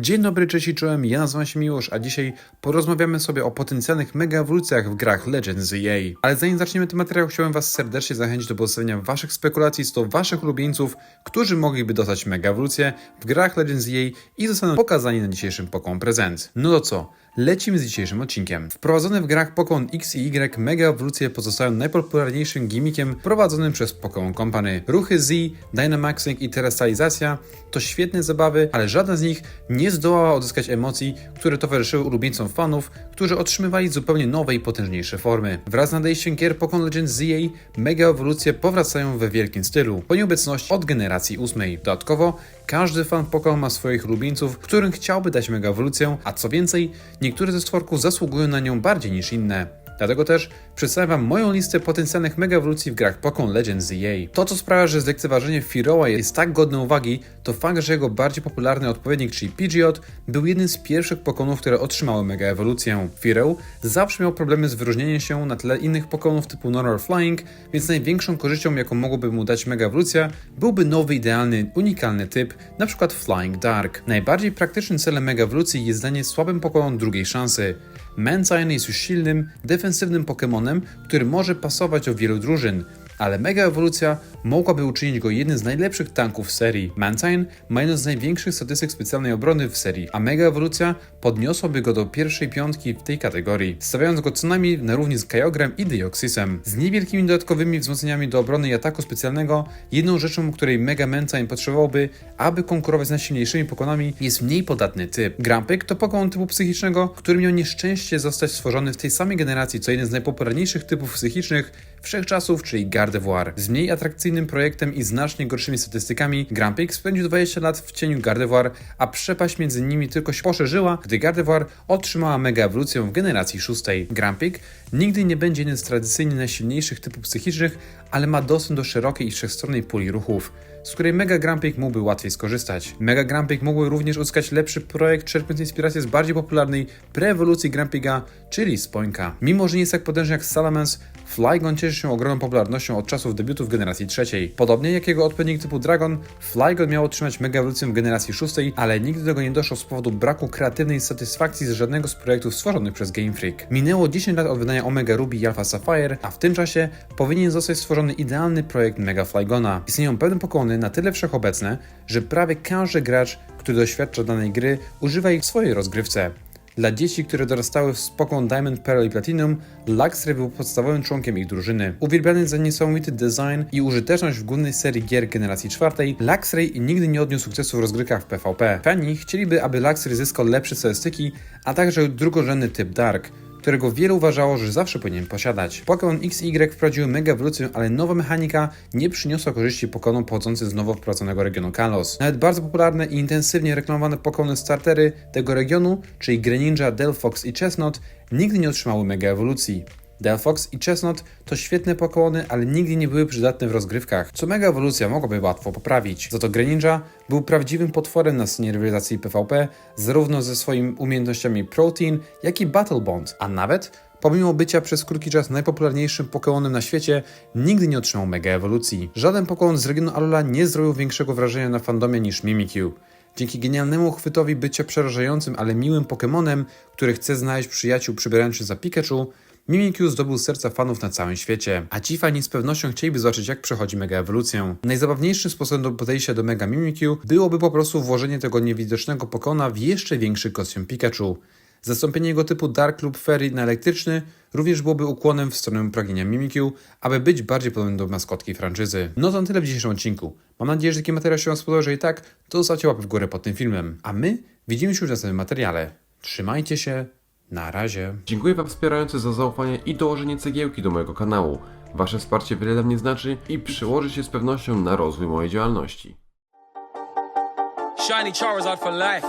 Dzień dobry, cześć i czołem, ja nazywam się Miłosz, a dzisiaj porozmawiamy sobie o potencjalnych mega ewolucjach w grach Legends EA. Ale zanim zaczniemy ten materiał, chciałem Was serdecznie zachęcić do pozostawienia Waszych spekulacji z to Waszych ulubieńców, którzy mogliby dostać mega ewolucję w grach Legends EA i zostaną pokazani na dzisiejszym Pokémon Prezent. No to co? Lecimy z dzisiejszym odcinkiem. Wprowadzone w grach Pokémon X i Y mega ewolucje pozostają najpopularniejszym gimmickiem prowadzonym przez Pokémon Company. Ruchy Z, Dynamaxing i terrestrializacja to świetne zabawy, ale żadna z nich nie zdołała odzyskać emocji, które towarzyszyły ulubieńcom fanów, którzy otrzymywali zupełnie nowe i potężniejsze formy. Wraz z nadejściem gier Pokémon Legends ZA mega ewolucje powracają we wielkim stylu, po nieobecności od generacji ósmej. Dodatkowo każdy fan Pokémon ma swoich ulubieńców, którym chciałby dać mega ewolucję, a co więcej, niektóre ze stworków zasługują na nią bardziej niż inne. Dlatego też przedstawiam Wam moją listę potencjalnych mega ewolucji w grach Pokémon Legends EA. To, co sprawia, że zlekceważenie Firoa jest tak godne uwagi, to fakt, że jego bardziej popularny odpowiednik, czyli Pidgeot, był jednym z pierwszych Pokémonów, które otrzymały mega ewolucję. Firo zawsze miał problemy z wyróżnieniem się na tle innych Pokémonów typu Normal Flying, więc największą korzyścią, jaką mogłoby mu dać mega ewolucja, byłby nowy, idealny, unikalny typ, np. Flying Dark. Najbardziej praktycznym celem mega ewolucji jest danie słabym Pokémon drugiej szansy. Mantine jest już silnym, defensywnym Pokémonem, który może pasować do wielu drużyn, ale Mega Ewolucja mogłaby uczynić go jednym z najlepszych tanków w serii. Mantine ma z największych statystyk specjalnej obrony w serii, a Mega Ewolucja podniosłaby go do pierwszej piątki w tej kategorii, stawiając go co najmniej na równi z Kyogrem i Deoxysem. Z niewielkimi dodatkowymi wzmocnieniami do obrony i ataku specjalnego, jedną rzeczą, której Mega Mantine potrzebowałby, aby konkurować z najsilniejszymi Pokonami, jest mniej podatny typ. Grampyk to Pokemon typu psychicznego, który miał nieszczęście zostać stworzony w tej samej generacji, co jeden z najpopularniejszych typów psychicznych wszechczasów, czyli Gardevoir. Z mniej atrakcyjnym projektem i znacznie gorszymi statystykami, Grampyk spędził 20 lat w cieniu Gardevoir, a przepaść między nimi tylko się poszerzyła, gdy Gardevoir otrzymała mega ewolucję w generacji szóstej. Grampyk nigdy nie będzie jednym z tradycyjnie najsilniejszych typów psychicznych, ale ma dostęp do szerokiej i wszechstronnej puli ruchów z której Mega Grampik mógłby łatwiej skorzystać. Mega Grampik mógłby również uzyskać lepszy projekt, czerpiąc inspirację z bardziej popularnej preewolucji Grampiga, czyli Spoinka. Mimo, że nie jest tak potężny jak Salamence, Flygon cieszy się ogromną popularnością od czasów debiutu w generacji trzeciej. Podobnie jak jego odpowiednik typu Dragon, Flygon miał otrzymać mega ewolucję w generacji szóstej, ale nigdy do tego nie doszło z powodu braku kreatywnej satysfakcji z żadnego z projektów stworzonych przez Game Freak. Minęło 10 lat od wydania Omega Ruby i Alpha Sapphire, a w tym czasie powinien zostać stworzony idealny projekt Mega Flygona. Istnieją pewne pokony na tyle wszechobecne, że prawie każdy gracz, który doświadcza danej gry, używa ich w swojej rozgrywce. Dla dzieci, które dorastały z Pokémon Diamond, Pearl i Platinum, Luxray był podstawowym członkiem ich drużyny. Uwielbiany za niesamowity design i użyteczność w głównej serii gier generacji czwartej, Luxray nigdy nie odniósł sukcesu w rozgrywkach w PvP. Fani chcieliby, aby Luxray zyskał lepsze statystyki, a także drugorzędny typ Dark, którego wielu uważało, że zawsze powinien posiadać. Pokémon X i Y wprowadziły mega ewolucję, ale nowa mechanika nie przyniosła korzyści Pokémon pochodzących z nowo wprowadzonego regionu Kalos. Nawet bardzo popularne i intensywnie reklamowane Pokémon startery tego regionu, czyli Greninja, Delphox i Chestnut, nigdy nie otrzymały mega ewolucji. Delphox i Chestnut to świetne Pokémony, ale nigdy nie były przydatne w rozgrywkach, co mega ewolucja mogłaby łatwo poprawić. Za to Greninja był prawdziwym potworem na scenie rywalizacji PvP, zarówno ze swoimi umiejętnościami Protein, jak i Battle Bond, a nawet Pomimo bycia przez krótki czas najpopularniejszym Pokémonem na świecie, nigdy nie otrzymał mega ewolucji. Żaden Pokémon z regionu Alola nie zrobił większego wrażenia na fandomie niż Mimikyu. Dzięki genialnemu chwytowi bycia przerażającym, ale miłym Pokémonem, który chce znaleźć przyjaciół przybierając się za Pikachu, Mimikyu zdobył serca fanów na całym świecie, a ci fani z pewnością chcieliby zobaczyć jak przechodzi mega ewolucję. Najzabawniejszym sposobem podejścia do mega Mimikyu byłoby po prostu włożenie tego niewidocznego Pokona w jeszcze większy kostium Pikachu. Zastąpienie jego typu Dark lub Fairy na elektryczny również byłoby ukłonem w stronę pragnienia Mimikyu, aby być bardziej podobnym do maskotki franczyzy. No to na tyle w dzisiejszym odcinku. Mam nadzieję, że taki materiał się Wam spodobał, jeżeli tak, to zostawcie łapę w górę pod tym filmem. A my widzimy się już w następnym materiale. Trzymajcie się, na razie. Dziękuję Wam wspierający za zaufanie i dołożenie cegiełki do mojego kanału. Wasze wsparcie wiele dla mnie znaczy i przyłoży się z pewnością na rozwój mojej działalności. Shiny Charizard for life.